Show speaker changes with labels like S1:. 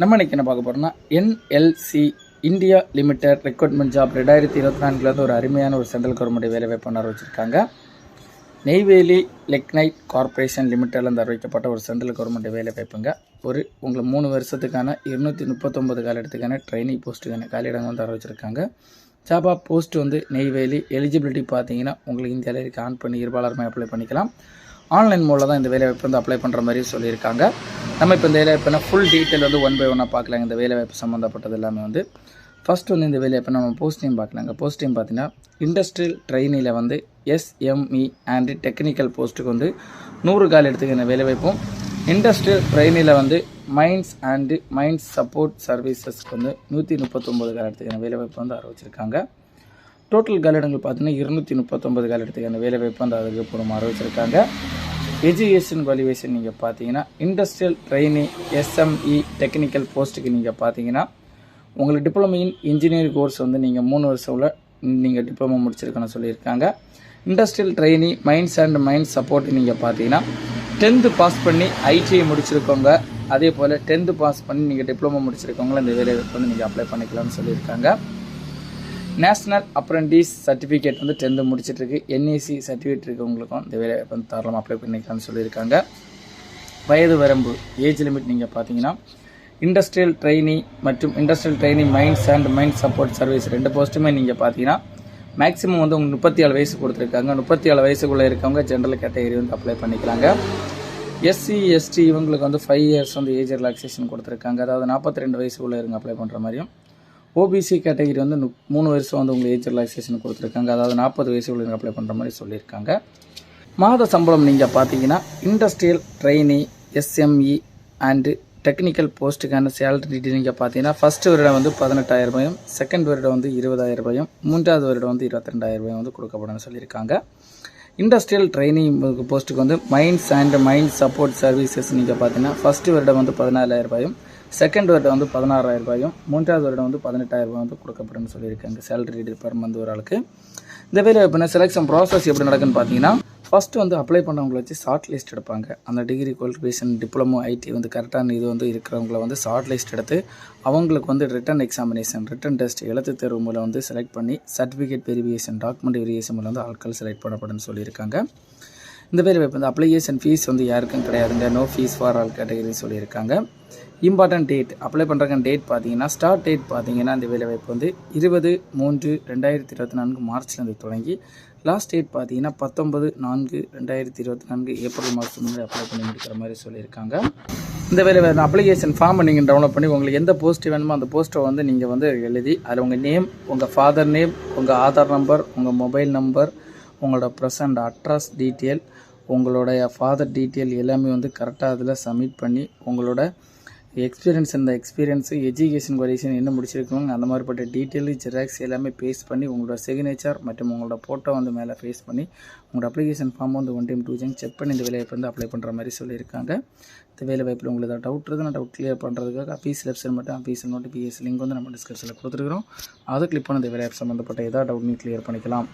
S1: நம்ம இன்னைக்கு என்ன பார்க்க போகிறோம்னா NLC India limited recruitment job ரெண்டாயிரத்தி இருபத்தி நான்குலேருந்து ஒரு அருமையான ஒரு சென்ட்ரல் கவர்மெண்ட் வேலை வாய்ப்பாளர் வச்சுருக்காங்க. நெய்வேலி லெக்னைட் கார்ப்பரேஷன் லிமிட்டட்லேருந்து அறிவிக்கப்பட்ட ஒரு சென்ட்ரல் கவர்மெண்ட் வேலை வாய்ப்புங்க. ஒரு உங்களை மூணு வருஷத்துக்கான இருநூற்றி முப்பத்தொம்பது காலிடத்துக்கான ட்ரைனிங் போஸ்ட்டுக்கான காலியிடங்கள் வந்து அறிவிச்சிருக்காங்க. ஜாபா போஸ்ட் வந்து நெய்வேலி எலிஜிபிலிட்டி பார்த்தீங்கன்னா உங்களுக்கு இந்தியாவில் இருக்க ஆன் பண்ணி இருபாளருமே அப்ளை பண்ணிக்கலாம். ஆன்லைன் மூலம் தான் இந்த வேலைவாய்ப்பு வந்து அப்ளை பண்ணுற மாதிரி சொல்லியிருக்காங்க. நம்ம இப்போ இந்த வேலைவாய்ப்புனா ஃபுல் டீட்டெயில் வந்து ஒன் பை ஒன்னாக பார்க்கலாங்க. இந்த வேலைவாய்ப்பு சம்மந்தப்பட்டது எல்லாமே வந்து. ஃபஸ்ட் வந்து இந்த வேலைவாய்ப்பு நம்ம போஸ்டிங் பார்க்கலாங்க. போஸ்டிங் பார்த்தீங்கன்னா இண்டஸ்ட்ரியல் ட்ரைனியில் வந்து எஸ்எம்இ அண்ட் டெக்னிக்கல் போஸ்ட்டுக்கு வந்து நூறு கால் எடுத்துக்கிற வேலைவாய்ப்பும் இண்டஸ்ட்ரியல் ட்ரைனியில் வந்து மைன்ஸ் அண்டு மைன்ஸ் சப்போர்ட் சர்வீசஸ்க்கு வந்து நூற்றி முப்பத்தொம்போது கால் எடுத்துக்கிற வேலைவாய்ப்பு வந்து அறிவிச்சிருக்காங்க. டோட்டல் காலிடங்கள் பார்த்தீங்கன்னா இருநூற்றி முப்பத்தொம்பது காலிடத்துக்கான வேலைவாய்ப்பு வந்து அதுக்கப்புறம் அறிவிச்சிருக்காங்க. எஜுகேஷன் குவாலிஃபிகேஷன் நீங்கள் பார்த்தீங்கன்னா இண்டஸ்ட்ரியல் ட்ரைனிங் எஸ்எம்இ டெக்னிக்கல் போஸ்ட்டுக்கு நீங்கள் பார்த்தீங்கன்னா உங்களுக்கு டிப்ளமோ இன் இன்ஜினியரிங் கோர்ஸ் வந்து நீங்கள் மூணு வருஷத்தில் நீங்கள் டிப்ளமோ முடிச்சிருக்கணும்னு சொல்லியிருக்காங்க. Industrial trainee minds and mind support நீங்கள் பார்த்தீங்கன்னா டென்த்து பாஸ் பண்ணி ஐடிஐ முடிச்சிருக்கோங்க. அதே போல் டென்த்து பாஸ் பண்ணி நீங்கள் டிப்ளமோ முடிச்சிருக்கவங்கள இந்த வேலையை வந்து நீங்கள் அப்ளை பண்ணிக்கலாம்னு சொல்லியிருக்காங்க. நேஷ்னல் அப்ரெண்டிஸ் சர்டிஃபிகேட் வந்து டென்த்து முடிச்சிட்ருக்கு. என்ஏசி சர்டிஃபிகேட் இருக்கவங்களுக்கும் இந்த வேலை வந்து தாராளமாக அப்ளை பண்ணிக்கலாம்னு சொல்லியிருக்காங்க. வயது வரம்பு ஏஜ் லிமிட் நீங்கள் பார்த்தீங்கன்னா இண்டஸ்ட்ரியல் ட்ரைனி மற்றும் industrial trainee minds and mind support service ரெண்டு போஸ்ட்டுமே நீங்கள் பார்த்தீங்கன்னா மேக்ஸிமம் வந்து உங்களுக்கு முப்பத்தி ஏழு வயசு கொடுத்துருக்காங்க. முப்பத்தி ஏழு வயசுக்குள்ளே இருக்கவங்க ஜென்ரல் கேட்டகரி வந்து அப்ளை பண்ணிக்கலாங்க. எஸ்சி எஸ்டி இவங்களுக்கு வந்து ஃபைவ் இயர்ஸ் வந்து ஏஜ் ரிலாக்ஸேஷன் கொடுத்துருக்காங்க. அதாவது நாற்பத்தி ரெண்டு வயசுக்குள்ளே இருங்க அப்ளை பண்ணுற மாதிரியும். ஓபிசி கேட்டகரி வந்து மூணு வருஷம் வந்து உங்களுக்கு ஏஜ் ரிலாக்ஸேஷன் கொடுத்துருக்காங்க. அதாவது நாற்பது வயசுக்குள்ள அப்ளை பண்ணுற மாதிரி சொல்லியிருக்காங்க. மாத சம்பளம் நீங்கள் பார்த்தீங்கன்னா industrial trainee SME and technical போஸ்ட்டுக்கான salary நீங்கள் பார்த்தீங்கன்னா ஃபஸ்ட்டு வருடம் வந்து பதினெட்டாயிரம் ரூபாயும் செகண்ட் வருடம் வந்து இருபதாயிரம் ரூபாயும் மூன்றாவது வருடம் வந்து இருபத்தி ரெண்டாயிரம் ரூபாயும் வந்து கொடுக்கப்படும் சொல்லியிருக்காங்க. இண்டஸ்ட்ரியல் ட்ரைனிங் போஸ்ட்டுக்கு வந்து mines and mind support services நீங்கள் பார்த்தீங்கன்னா ஃபர்ஸ்ட் வருடம் வந்து பதினாலாயிரம் ரூபாயும் செகண்ட் வருடம் வந்து பதினாறாயிரம் ரூபாயும் மூன்றாவது வருடம் வந்து பதினெட்டாயிரம் ரூபாய் வந்து கொடுக்கப்படும்னு சொல்லியிருக்காங்க. சேலரி பெர் மந்த் ஒரு ஆளுக்கு. இந்த வேலை வாய்ப்புனா செலெக்ஷன் ப்ராசஸ் எப்படி நடக்குன்னு பார்த்தீங்கன்னா ஃபஸ்ட்டு வந்து அப்ளை பண்ணவங்களை வச்சு ஷார்ட் லிஸ்ட் எடுப்பாங்க. அந்த டிகிரி குவாலிஃபிகேஷன் டிப்ளமோ ஐடி வந்து கரெக்டான இது வந்து இருக்கிறவங்கள வந்து ஷார்ட் லிஸ்ட் எடுத்து அவங்களுக்கு வந்து ரிட்டன் எக்ஸாமினேஷன் ரிட்டன் டெஸ்ட் எழுத்து தேர்வு மூலம் வந்து செலக்ட் பண்ணி சர்டிஃபிகேட் வெரிஃபிகேஷன் டாக்குமெண்ட் வெரிஃபிகேஷன் மூலம் வந்து ஆட்கள் செலக்ட் பண்ணப்படும்னு சொல்லியிருக்காங்க. இந்த வேலைவாய்ப்பு வந்து அப்ளிகேஷன் ஃபீஸ் வந்து யாருக்கும் கிடையாதுங்க. No fees for all category சொல்லியிருக்காங்க. இம்பார்ட்டன்ட் டேட் அப்ளை பண்ணுறங்க டேட் பார்த்தீங்கன்னா ஸ்டார்ட் டேட் பார்த்தீங்கன்னா இந்த வேலைவாய்ப்பு வந்து இருபது மூன்று ரெண்டாயிரத்தி இருபத்தி நான்கு மார்ச்லேருந்து தொடங்கி லாஸ்ட் டேட் பார்த்தீங்கன்னா பத்தொன்பது நான்கு ரெண்டாயிரத்தி இருபத்தி நான்கு ஏப்ரல் மாதம் முன்னாடி அப்ளை பண்ணி முடிக்கிற மாதிரி சொல்லியிருக்காங்க. இந்த வேலை வேறு அப்ளிகேஷன் ஃபார்மை நீங்கள் டவுன்லோட் பண்ணி உங்களுக்கு எந்த போஸ்ட் வேணுமோ அந்த போஸ்ட்டை வந்து நீங்கள் வந்து எழுதி அதில் உங்கள் நேம் உங்கள் ஃபாதர் நேம் உங்கள் ஆதார் நம்பர் உங்கள் மொபைல் நம்பர் உங்களோட ப்ரெசண்ட் அட்ரஸ் டீட்டெயில் உங்களுடைய ஃபாதர் டீட்டெயில் எல்லாமே வந்து கரெக்டாக அதில் சப்மிட் பண்ணி உங்களோட எக்ஸ்பீரியன்ஸ் இந்த எக்ஸ்பீரியன்ஸு எஜுகேஷன் குவாலிஃபிகேஷன் என்ன முடிச்சிருக்கோங்க அந்த மாதிரிப்பட்ட டீட்டெயில் ஜெராக்ஸ் எல்லாமே பேஸ்ட் பண்ணி உங்களோட சிக்னேச்சர் மற்றும் உங்களோட ஃபோட்டோ வந்து மேலே பேஸ்ட் பண்ணி உங்களோட அப்ளிகேஷன் ஃபார்ம் வந்து ஒன் டைம் டூ ஜங் செக் பண்ணி இந்த வேலைவாய்ப்பு வந்து அப்ளை பண்ணுற மாதிரி சொல்லியிருக்காங்க. இந்த வேலை வாய்ப்பில் உங்களுக்கு ஏதாவது டவுட் இருக்குது நான் டவுட் கிளியர் பண்ணுறதுக்காக அஃபீஸ் வெப்சைட் மட்டும் அஃபீஸ் பிஎஸ் லிங்க் வந்து நம்ம டிஸ்கிரிப்ஷனில் கொடுத்துருக்குறோம். அதை கிளிக் பண்ண இந்த வேலைவாய்ப்பு சம்மந்தப்பட்ட ஏதாவது டவுட் நீங்கள் கிளியர் பண்ணிக்கலாம்.